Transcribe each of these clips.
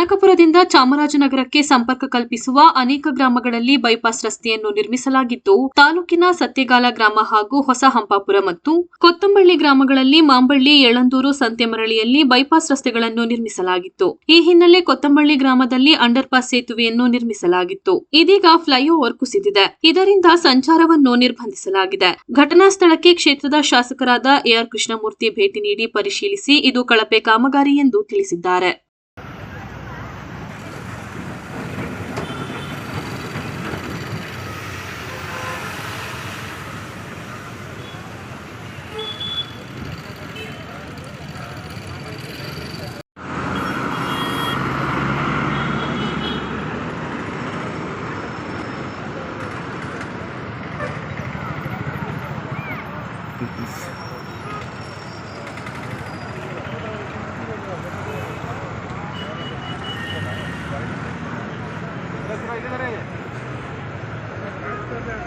ಕನಕಪುರದಿಂದ ಚಾಮರಾಜನಗರಕ್ಕೆ ಸಂಪರ್ಕ ಕಲ್ಪಿಸುವ ಅನೇಕ ಗ್ರಾಮಗಳಲ್ಲಿ ಬೈಪಾಸ್ ರಸ್ತೆಯನ್ನು ನಿರ್ಮಿಸಲಾಗಿದ್ದು, ತಾಲೂಕಿನ ಸತ್ಯಗಾಲ ಗ್ರಾಮ ಹಾಗೂ ಹೊಸ ಹಂಪಾಪುರ ಮತ್ತು ಕೊತ್ತಂಬಳ್ಳಿ ಗ್ರಾಮಗಳಲ್ಲಿ ಮಾಂಬಳ್ಳಿ ಯಳಂದೂರು ಸಂತೆಮರಳಿಯಲ್ಲಿ ಬೈಪಾಸ್ ರಸ್ತೆಗಳನ್ನು ನಿರ್ಮಿಸಲಾಗಿತ್ತು. ಈ ಹಿನ್ನೆಲೆ ಕೊತ್ತಂಬಳ್ಳಿ ಗ್ರಾಮದಲ್ಲಿ ಅಂಡರ್ಪಾಸ್ ಸೇತುವೆಯನ್ನು ನಿರ್ಮಿಸಲಾಗಿತ್ತು. ಇದೀಗ ಫ್ಲೈಓವರ್ ಕುಸಿದಿದೆ. ಇದರಿಂದ ಸಂಚಾರವನ್ನು ನಿರ್ಬಂಧಿಸಲಾಗಿದೆ. ಘಟನಾ ಸ್ಥಳಕ್ಕೆ ಕ್ಷೇತ್ರದ ಶಾಸಕರಾದ ಎಆರ್ ಕೃಷ್ಣಮೂರ್ತಿ ಭೇಟಿ ನೀಡಿ ಪರಿಶೀಲಿಸಿ ಇದು ಕಳಪೆ ಕಾಮಗಾರಿ ಎಂದು ತಿಳಿಸಿದ್ದಾರೆ. इधर है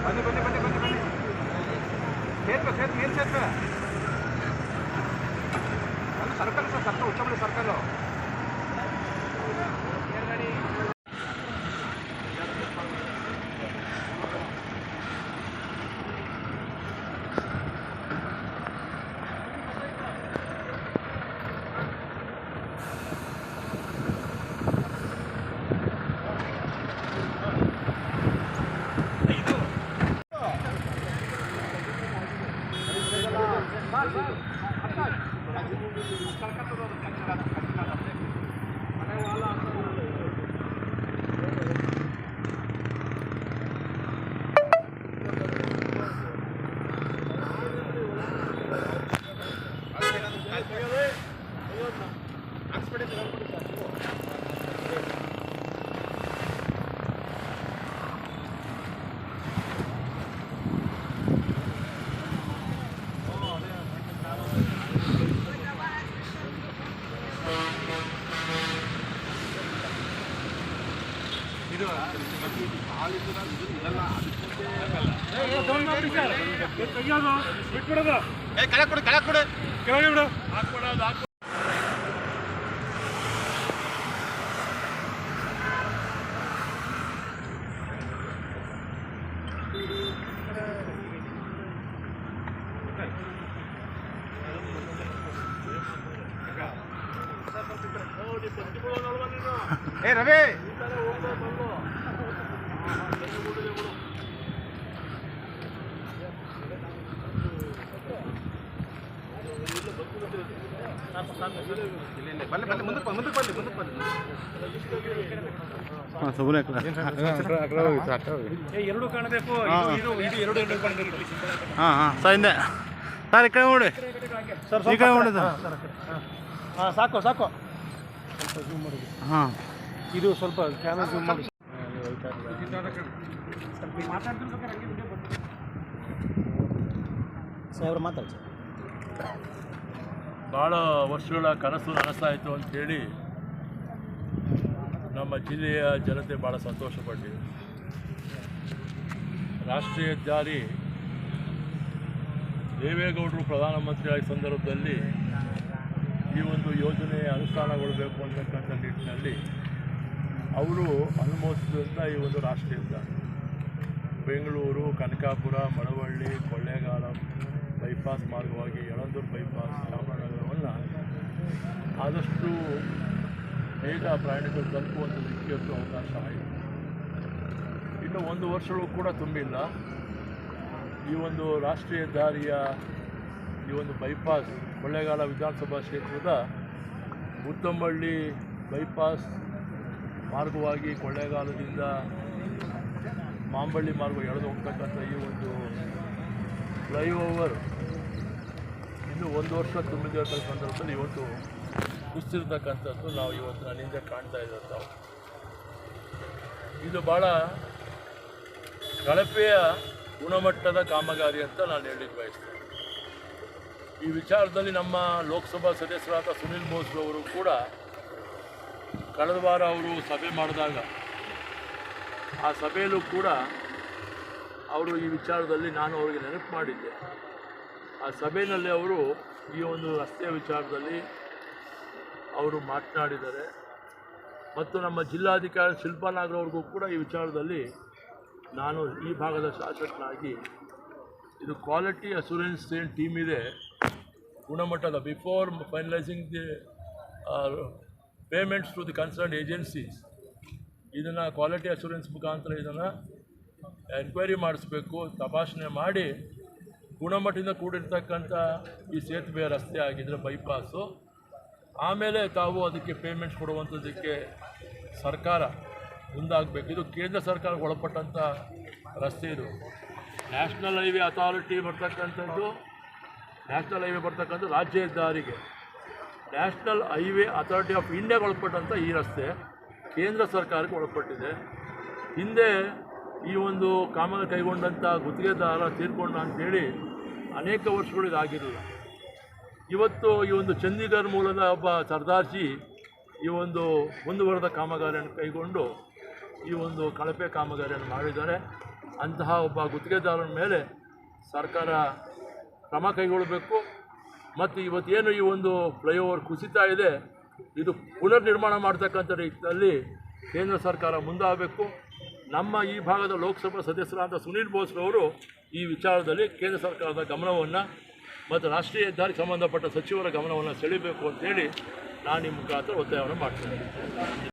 बंदे बंदे बंदे बंदे बंदे खेत पे खेत मेन खेत पे सरकार सर सरकार उच्च सरकार ಕೊಡು ಕೆಳಗೆ ಬಿಡು ಏ ರವಿ ಬಲ್ಲಿ ಬಲ್ಲಿ ಮುಂದಕ್ಕೆ ಕೆಳಗೆ ಮುಂದಕ್ಕೆ ಬನ್ನಿ ಮುಂದಕ್ಕೆ ಬನ್ನಿ ಹಾಂ ಸುಮ್ಮನೆ ಎರಡು ಏ ಇದು ಇದು ಎರಡು ಎರಡು ಕಾಣಬೇಕು. ಹಾಂ ಹಾಂ. ಸರ್ ಹಿಂದೆ. ಸರ್ ಈ ಕಡೆ ನೋಡಿ. ಸರ್ ಈ ಕಡೆ ನೋಡಿ ಸರ್ ಹಾಂ. ಸಾಕು ಸಾಕು. ಹಾಂ. ಇದು ಸ್ವಲ್ಪ ಕ್ಯಾಮೆರಾ ಜೂಮ್ ಮಾಡಿ. ಸಾಹೇಬ್ರು ಭಾಳ ವರ್ಷಗಳ ಕನಸು ನನಸಾಯಿತು ಅಂಥೇಳಿ ನಮ್ಮ ಜಿಲ್ಲೆಯ ಜನತೆ ಭಾಳ ಸಂತೋಷಪಟ್ಟಿದೆ. ರಾಷ್ಟ್ರೀಯ ಹೆದ್ದಾರಿ ದೇವೇಗೌಡರು ಪ್ರಧಾನಮಂತ್ರಿ ಸಂದರ್ಭದಲ್ಲಿ ಈ ಒಂದು ಯೋಜನೆ ಅನುಷ್ಠಾನಗೊಳ್ಳಬೇಕು ಅಂತಕ್ಕಂಥ ನಿಟ್ಟಿನಲ್ಲಿ ಅವರು ಅನುಮೋದಿಸಿದಂಥ ಈ ಒಂದು ರಾಷ್ಟ್ರೀಯ ಉದ್ಯಾನ ಬೆಂಗಳೂರು, ಕನಕಾಪುರ, ಮಳವಳ್ಳಿ, ಕೊಳ್ಳೇಗಾಲ ಬೈಪಾಸ್ ಮಾರ್ಗವಾಗಿ ಯಳಂದೂರು ಬೈಪಾಸ್ ಚಾಮರಾಜನಗರವನ್ನು ಆದಷ್ಟು ಬೇಗ ಪ್ರಯಾಣಿಕರು ತಲುಪುವಂಥ ದಿಕ್ಕಿಯತ್ತು ಅವಕಾಶ ಆಯಿತು. ಇನ್ನು ಒಂದು ವರ್ಷಗಳು ಕೂಡ ತುಂಬಿಲ್ಲ. ಈ ಒಂದು ರಾಷ್ಟ್ರೀಯ ದಾರಿಯ ಈ ಒಂದು ಬೈಪಾಸ್ ಕೊಳ್ಳೇಗಾಲ ವಿಧಾನಸಭಾ ಕ್ಷೇತ್ರದ ಉತ್ತಂಬಳ್ಳಿ ಬೈಪಾಸ್ ಮಾರ್ಗವಾಗಿ ಕೊಳ್ಳೇಗಾಲದಿಂದ ಮಾಂಬಳ್ಳಿ ಮಾರ್ಗ ಎಳೆದು ಹೋಗ್ತಕ್ಕಂಥ ಈ ಒಂದು ಫ್ಲೈಓವರ್ ಇನ್ನು ಒಂದು ವರ್ಷ ತುಂಬಿದಿರೋ ಸಂದರ್ಭದಲ್ಲಿ ಇವತ್ತು ಕುಸ್ತಿರ್ತಕ್ಕಂಥದ್ದು ನಾವು ಇವತ್ತು ನನ್ನಿಂದ ಕಾಣ್ತಾ ಇದ್ದಂಥ ಇದು ಭಾಳ ಕಳಪೆಯ ಗುಣಮಟ್ಟದ ಕಾಮಗಾರಿ ಅಂತ ನಾನು ಹೇಳಲಿಕ್ಕೆ ಬಯಸ್ತೇನೆ. ಈ ವಿಚಾರದಲ್ಲಿ ನಮ್ಮ ಲೋಕಸಭಾ ಸದಸ್ಯರಾದ ಸುನಿಲ್ ಬೋಸ್ ಅವರು ಕೂಡ ಕಳೆದ ವಾರ ಅವರು ಸಭೆ ಮಾಡಿದಾಗ ಆ ಸಭೆಯಲ್ಲೂ ಕೂಡ ಅವರು ಈ ವಿಚಾರದಲ್ಲಿ ನಾನು ಅವರಿಗೆ ನೆನಪು ಮಾಡಿದ್ದೆ. ಆ ಸಭೆಯಲ್ಲಿ ಅವರು ಈ ಒಂದು ರಸ್ತೆಯ ವಿಚಾರದಲ್ಲಿ ಅವರು ಮಾತನಾಡಿದ್ದಾರೆ. ಮತ್ತು ನಮ್ಮ ಜಿಲ್ಲಾಧಿಕಾರಿ ಶಿಲ್ಪಾ ನಾಗರವ್ರಿಗೂ ಕೂಡ ಈ ವಿಚಾರದಲ್ಲಿ ನಾನು ಈ ಭಾಗದ ಶಾಸಕನಾಗಿ ಇದು ಕ್ವಾಲಿಟಿ ಅಸೂರೆನ್ಸ್ ಏನು ಟೀಮ್ ಇದೆ, ಗುಣಮಟ್ಟದ before finalising the payments to the concern agencies ಇದನ್ನು ಕ್ವಾಲಿಟಿ ಅಶೂರೆನ್ಸ್ ಮುಖಾಂತರ ಇದನ್ನು ಎನ್ಕ್ವೈರಿ ಮಾಡಿಸ್ಬೇಕು, ತಪಾಸಣೆ ಮಾಡಿ ಗುಣಮಟ್ಟದಿಂದ ಕೂಡಿರ್ತಕ್ಕಂಥ ಈ ಸೇತುವೆ ರಸ್ತೆ ಆಗಿದ್ದರೆ ಬೈಪಾಸು ಆಮೇಲೆ ತಾವು ಅದಕ್ಕೆ ಪೇಮೆಂಟ್ಸ್ ಕೊಡುವಂಥದ್ದಕ್ಕೆ ಸರ್ಕಾರ ಮುಂದಾಗಬೇಕು. ಇದು ಕೇಂದ್ರ ಸರ್ಕಾರಕ್ಕೆ ಒಳಪಟ್ಟಂಥ ರಸ್ತೆ ಇದು. ನ್ಯಾಷನಲ್ ಹೈವೇ ಅಥಾರಿಟಿ ಬರ್ತಕ್ಕಂಥದ್ದು ನ್ಯಾಷನಲ್ ಹೈವೇ ಬರ್ತಕ್ಕಂಥ ರಾಜ್ಯ ಹೆದ್ದಾರಿಗೆ. ನ್ಯಾಷನಲ್ ಹೈವೇ ಅಥಾರಿಟಿ ಆಫ್ ಇಂಡಿಯಾಗೆ ಒಳಪಟ್ಟಂಥ ಈ ರಸ್ತೆ ಕೇಂದ್ರ ಸರ್ಕಾರಕ್ಕೆ ಒಳಪಟ್ಟಿದೆ. ಹಿಂದೆ ಈ ಒಂದು ಕಾಮಗಾರಿ ಕೈಗೊಂಡಂಥ ಗುತ್ತಿಗೆದಾರ ತೀರ್ಕೊಂಡ ಅಂತೇಳಿ ಅನೇಕ ವರ್ಷಗಳಿಗೆ ಇದಾಗಿರಲಿಲ್ಲ ಇವತ್ತು ಈ ಒಂದು ಚಂಡೀಗಢ ಮೂಲದ ಒಬ್ಬ ಸರ್ದಾರ್ಜಿ ಈ ಒಂದು ಮುಂದುವರೆದ ಕಾಮಗಾರಿಯನ್ನು ಕೈಗೊಂಡು ಈ ಒಂದು ಕಳಪೆ ಕಾಮಗಾರಿಯನ್ನು ಮಾಡಿದ್ದಾರೆ. ಅಂತಹ ಒಬ್ಬ ಗುತ್ತಿಗೆದಾರನ ಮೇಲೆ ಸರ್ಕಾರ ಕ್ರಮ ಕೈಗೊಳ್ಳಬೇಕು. ಮತ್ತು ಇವತ್ತೇನು ಈ ಒಂದು ಫ್ಲೈಓವರ್ ಕುಸಿತಾ ಇದೆ, ಇದು ಪುನರ್ ನಿರ್ಮಾಣ ಮಾಡ್ತಕ್ಕಂಥ ರೀತಿಯಲ್ಲಿ ಕೇಂದ್ರ ಸರ್ಕಾರ ಮುಂದಾಗಬೇಕು. ನಮ್ಮ ಈ ಭಾಗದ ಲೋಕಸಭಾ ಸದಸ್ಯರಾದ ಸುನೀಲ್ ಬೋಸ್ರವರು ಈ ವಿಚಾರದಲ್ಲಿ ಕೇಂದ್ರ ಸರ್ಕಾರದ ಗಮನವನ್ನು ಮತ್ತು ರಾಷ್ಟ್ರೀಯ ಹೆದ್ದಾರಿಗೆ ಸಂಬಂಧಪಟ್ಟ ಸಚಿವರ ಗಮನವನ್ನು ಸೆಳೀಬೇಕು ಅಂತೇಳಿ ನಾನು ನಿಮ್ಮ ಮುಖಾಂತರ ಒತ್ತಾಯವನ್ನು ಮಾಡ್ತೇನೆ.